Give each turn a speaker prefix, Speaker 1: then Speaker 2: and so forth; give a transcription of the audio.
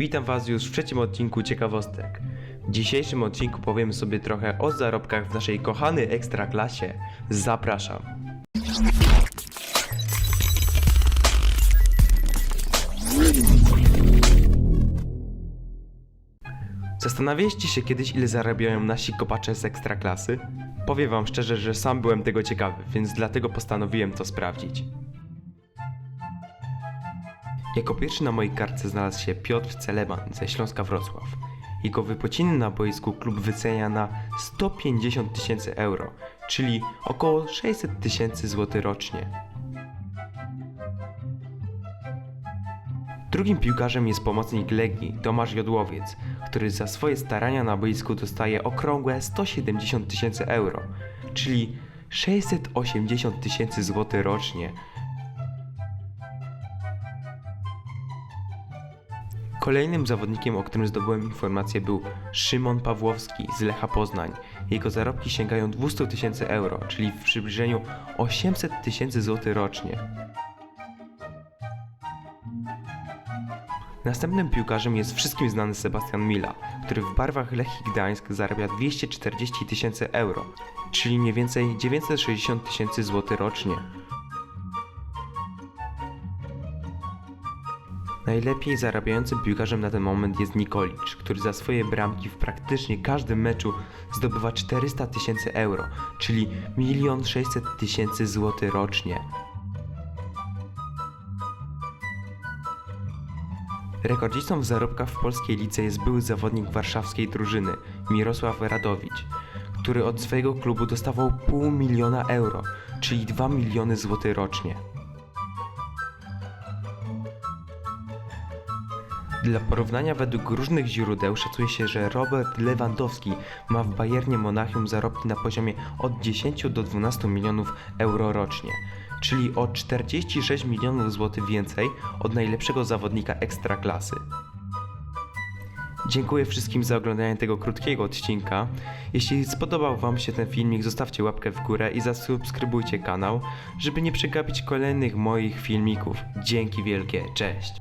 Speaker 1: Witam Was już w trzecim odcinku ciekawostek. W dzisiejszym odcinku powiemy sobie trochę o zarobkach w naszej kochanej ekstraklasie. Zapraszam. Zastanawialiście się kiedyś, ile zarabiają nasi kopacze z ekstraklasy? Powiem Wam szczerze, że sam byłem tego ciekawy, więc dlatego postanowiłem to sprawdzić. Jako pierwszy na mojej kartce znalazł się Piotr Celeban ze Śląska Wrocław. Jego wypociny na boisku klub wycenia na 150 tysięcy euro, czyli około 600 tysięcy złotych rocznie. Drugim piłkarzem jest pomocnik Legii Tomasz Jodłowiec, który za swoje starania na boisku dostaje okrągłe 170 tysięcy euro, czyli 680 tysięcy złotych rocznie. Kolejnym zawodnikiem, o którym zdobyłem informację był Szymon Pawłowski z Lecha Poznań. Jego zarobki sięgają 200 tysięcy euro, czyli w przybliżeniu 800 tysięcy złotych rocznie. Następnym piłkarzem jest wszystkim znany Sebastian Mila, który w barwach Lechii Gdańsk zarabia 240 tysięcy euro, czyli mniej więcej 960 tysięcy złotych rocznie. Najlepiej zarabiającym piłkarzem na ten moment jest Nikolicz, który za swoje bramki w praktycznie każdym meczu zdobywa 400 tysięcy euro, czyli 1 600 tysięcy złotych rocznie. Rekordzistą w zarobkach w polskiej lidze jest były zawodnik warszawskiej drużyny Mirosław Radowicz, który od swojego klubu dostawał pół miliona euro, czyli 2 miliony złotych rocznie. Dla porównania według różnych źródeł szacuje się, że Robert Lewandowski ma w Bayernie Monachium zarobki na poziomie od 10 do 12 milionów euro rocznie, czyli o 46 milionów złotych więcej od najlepszego zawodnika ekstraklasy. Dziękuję wszystkim za oglądanie tego krótkiego odcinka. Jeśli spodobał Wam się ten filmik, zostawcie łapkę w górę i zasubskrybujcie kanał, żeby nie przegapić kolejnych moich filmików. Dzięki wielkie, cześć!